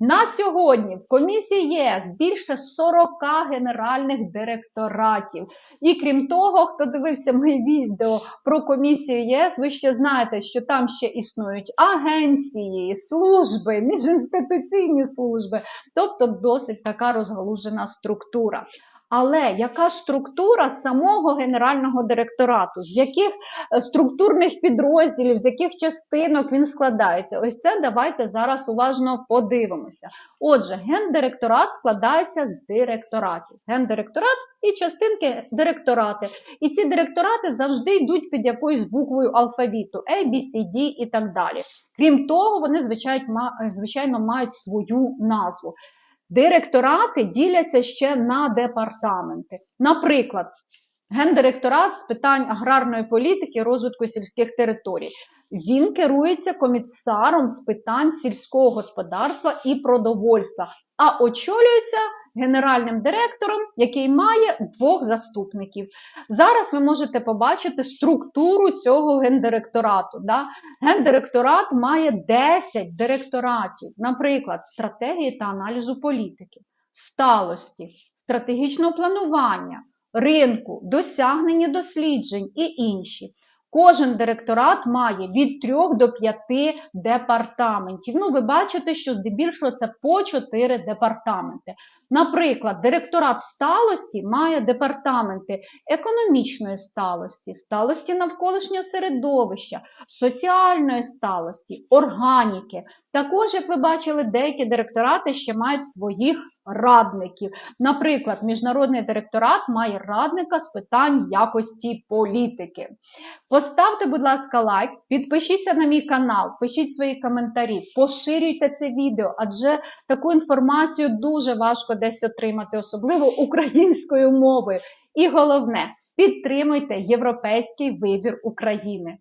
На сьогодні в комісії ЄС більше 40 генеральних директоратів. І крім того, хто дивився моє відео про комісію ЄС, ви ще знаєте, що там ще існують агенції, служби, міжінституційні служби, тобто досить така розгалужена структура. Але яка структура самого генерального директорату? З яких е, структурних підрозділів, з яких частинок він складається? Ось це давайте зараз уважно подивимося. Отже, гендиректорат складається з директоратів. Гендиректорат і частинки директорати. І ці директорати завжди йдуть під якоюсь буквою алфавіту A, B, C, D і так далі. Крім того, вони звичайно, звичайно мають свою назву. Директорати діляться ще на департаменти. Наприклад, гендиректорат з питань аграрної політики, розвитку сільських територій. Він керується комісаром з питань сільського господарства і продовольства, а очолюється генеральним директором, який має двох заступників. Зараз ви можете побачити структуру цього гендиректорату. Да? Гендиректорат має 10 директоратів, наприклад, стратегії та аналізу політики, сталості, стратегічного планування, ринку, досягнення досліджень і інші. Кожен директорат має від 3 до 5 департаментів. Ну, ви бачите, що здебільшого це по 4 департаменти. Наприклад, директорат сталості має департаменти економічної сталості, сталості навколишнього середовища, соціальної сталості, органіки. Також, як ви бачили, деякі директорати ще мають своїх радників. Наприклад, міжнародний директорат має радника з питань якості політики. Поставте, будь ласка, лайк, підпишіться на мій канал, пишіть свої коментарі, поширюйте це відео, адже таку інформацію дуже важко десь отримати, особливо українською мовою. І головне, підтримуйте європейський вибір України.